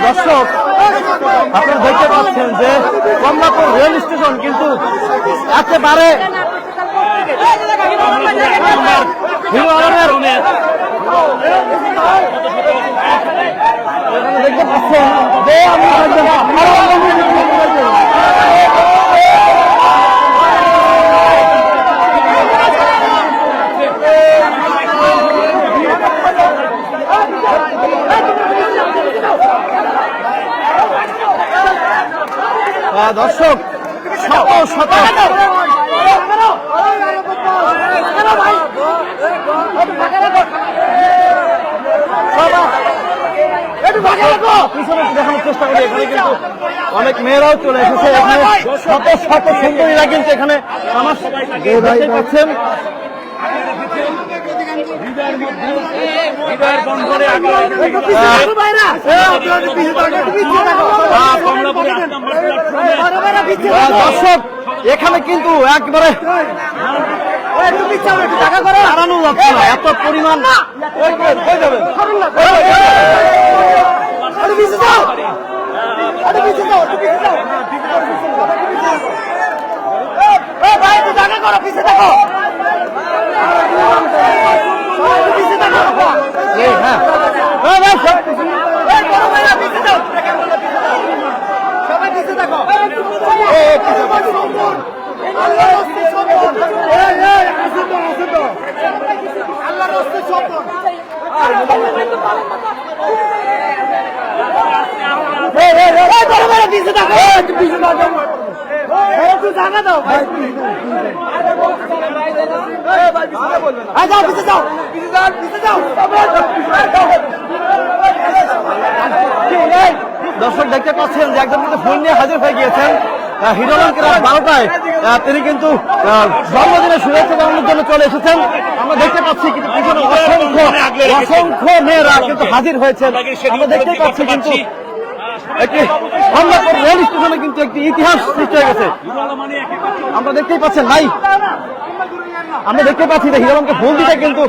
দর্শক আপনারা দেখতে পাচ্ছেন যে কমলাপুর রেল স্টেশন কিন্তু একেবারে দেখতে পাচ্ছেন দর্শক শত শত পিছনে দেখানোর চেষ্টা করি এখানে কিন্তু অনেক মেয়েরাও চলে এসেছে এখানে। শত শত সুন্দরীরা কিন্তু এখানে আমার দেখতে পাচ্ছেন। আহ, দর্শক এখানে কিন্তু একবারে দাঁড়ানো যাচ্ছে না এত পরিমাণ হ্যাঁ। এই, ভাই, সব- এই, এই, এই, এই, বড় বড় পিছে থাকো। একটু পিছে থাকো। একটু জায়গা দাও, ভাই। এই, ভাই, পিছে বলবে না। এই, যাও, পিছে যাও। পিছে যাও, পিছে যাও। দর্শক দেখতে পাচ্ছেন যে একজন কিন্তু ফোন নিয়ে হাজির হয়ে গিয়েছেন আহ, রাত বারোটায় আহ, তিনি কিন্তু আহ, জন্মদিনের শুভেচ্ছা জানানোর জন্য চলে এসেছেন আমরা দেখতে পাচ্ছি কিন্তু অসংখ্য অসংখ্য মেয়েরা কিন্তু হাজির হয়েছেন আমরা দেখতে পাচ্ছি কিন্তু একটি কমলাপুর রেল স্টেশনে কিন্তু একটি ইতিহাস সৃষ্টি হয়ে গেছে। আমরা দেখতেই পাচ্ছেন, নাই। আমরা দেখতে পাচ্ছি যে হিরো আলমকে ফোন দিতে কিন্তু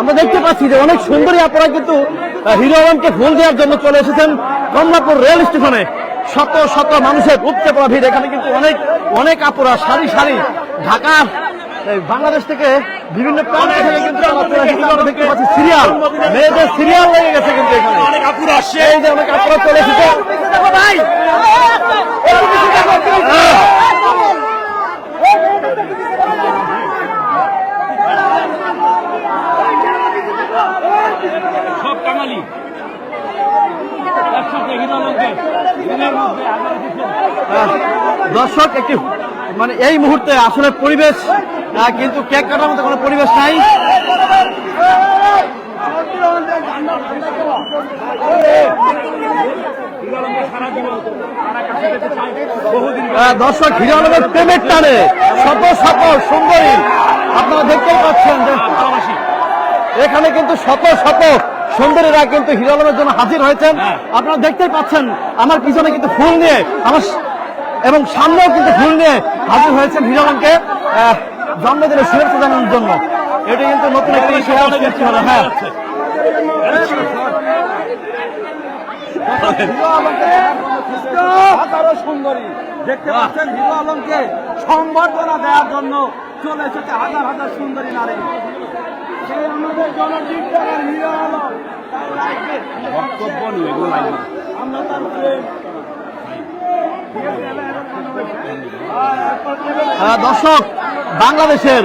আমরা দেখতে পাচ্ছি যে অনেক সুন্দরী আপনারা কিন্তু হিরো আলমকে ফুল দেওয়ার জন্য চলে এসেছেন কমলাপুর রেল স্টেশনে। শত শত মানুষের উপচে পড়া ভিড়। এখানে কিন্তু অনেক অনেক আপুরা, সারি সারি ঢাকার বাংলাদেশ থেকে বিভিন্ন প্রান্ত থেকে কিন্তু তারা চলে এসেছে। আমরা দেখতে পাচ্ছি সিরিয়াল। মেয়েদের সিরিয়াল লেগে গেছে কিন্তু এখানে। অনেক আপুর আসছে। এই যে অনেক আপুরা চলে এসেছে। ভাই। সব কাঙালি একসাথে দর্শক একটি মানে এই মুহূর্তে আসলে পরিবেশ কিন্তু কেক কাটার মতো কোনো পরিবেশ নাই। দর্শক হিরো আলমের প্রেমের টানে শত শত সুন্দরী। আপনারা দেখতেই পাচ্ছেন এখানে কিন্তু শত শত সুন্দরীরা কিন্তু হিরো আলমের জন্য হাজির হয়েছেন। আপনারা দেখতেই পাচ্ছেন আমার পিছনে কিন্তু ফুল নিয়ে আমার এবং সামনেও কিন্তু ফুল নিয়ে হাজির হয়েছেন হিরো আলমকে আহ, জন্মদিনের শুভেচ্ছা জানানোর জন্য। এটা কিন্তু নতুন একটি হ্যাঁ। সুন্দরী। দেখতে পাচ্ছেন হিরো আলমকে সংবর্ধনা দেওয়ার জন্য চলে এসেছে হাজার হাজার সুন্দরী নারী। সেই আমাদের জনজীবনের হিরো আলম বক্তব্য নিয়ে। আমরা তার দর্শক, বাংলাদেশের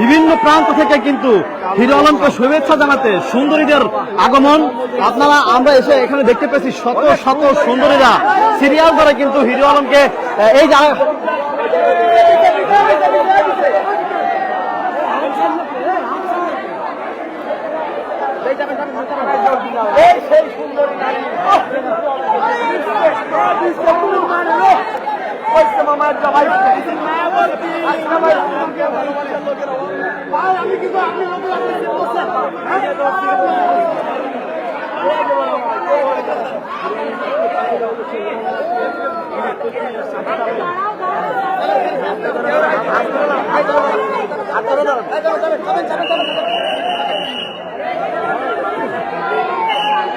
বিভিন্ন প্রান্ত থেকে কিন্তু হিরো আলমকে শুভেচ্ছা জানাতে সুন্দরীদের আগমন। আপনারা, আমরা এসে এখানে দেখতে পেয়েছি শত শত সুন্দরীরা। সিরিয়াল ধরে কিন্তু হিরো আলমকে এই মামার জবাই আমি কিন্তু আপনি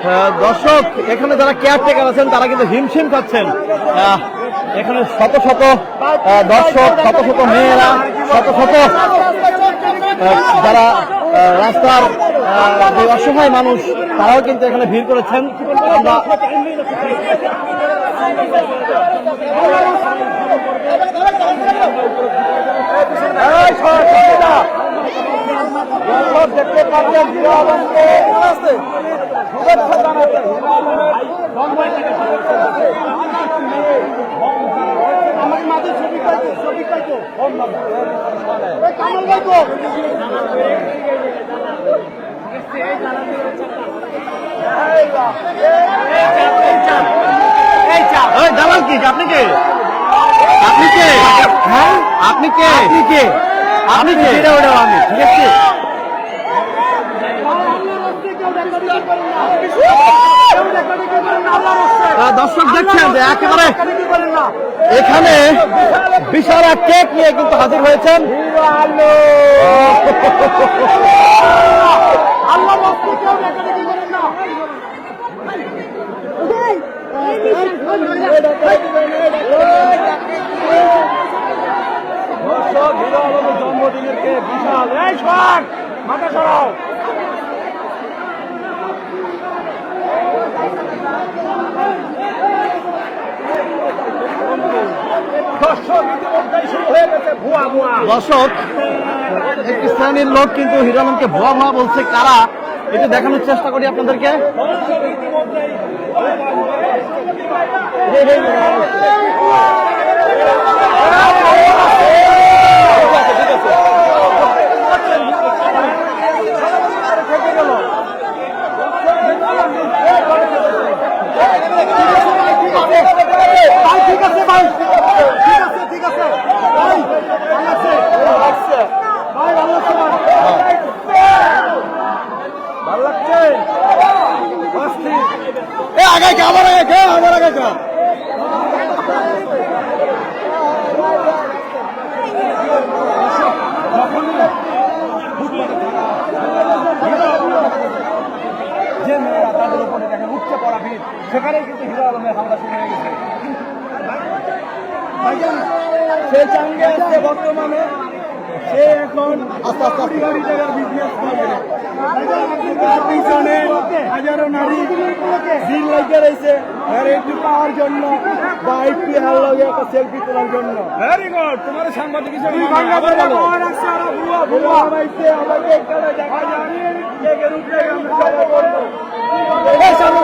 আহ, দর্শক এখানে যারা কেয়ার কেয়ারটেকার আছেন তারা কিন্তু হিমশিম খাচ্ছেন। এখানে শত শত দর্শক, শত শত মেয়েরা, শত শত যারা রাস্তার যে অসহায় মানুষ, তারাও কিন্তু এখানে ভিড় করেছেন। আমরা দেখতে পাচ্ছেন হিরো আলমকে শুভেচ্ছা জানাতে হিরো আলমের আমাকে মাঝে ছবি পাইতো ছবি পাইতো কামাল পাইতো এই দালাল কি? আপনি কে? আপনি কে? হ্যাঁ? আপনি কে? আপনি কে? আপনি কে? ওটা আমি ঠিক আছে? দর্শক দেখছেন একেবারে এখানে বিশাল এক কেক নিয়ে কিন্তু হাজির হয়েছেন। জন্মদিনের কে বিশাল। মাথা সরাও। দর্শক হয়ে একটি শ্রেণির লোক কিন্তু হিরানন্দকে ভুয়া ভুয়া বলছে কারা এটা দেখানোর চেষ্টা করি আপনাদেরকে সে চাঙ্গে আসছে বর্তমানে সে এখন কোটি কোটি টাকার বিজনেস করবে। তার পিছনে হাজারো নারী দিন লাগিয়ে রয়েছে আর একটু পাওয়ার জন্য বা একটু হার লাগে একটা সেলফি তোলার জন্য। ভেরি গুড তোমার সাংবাদিক হিসেবে আমাকে একটা দেখা জানি এর উপরে আমরা সবাই করব। এই সামনে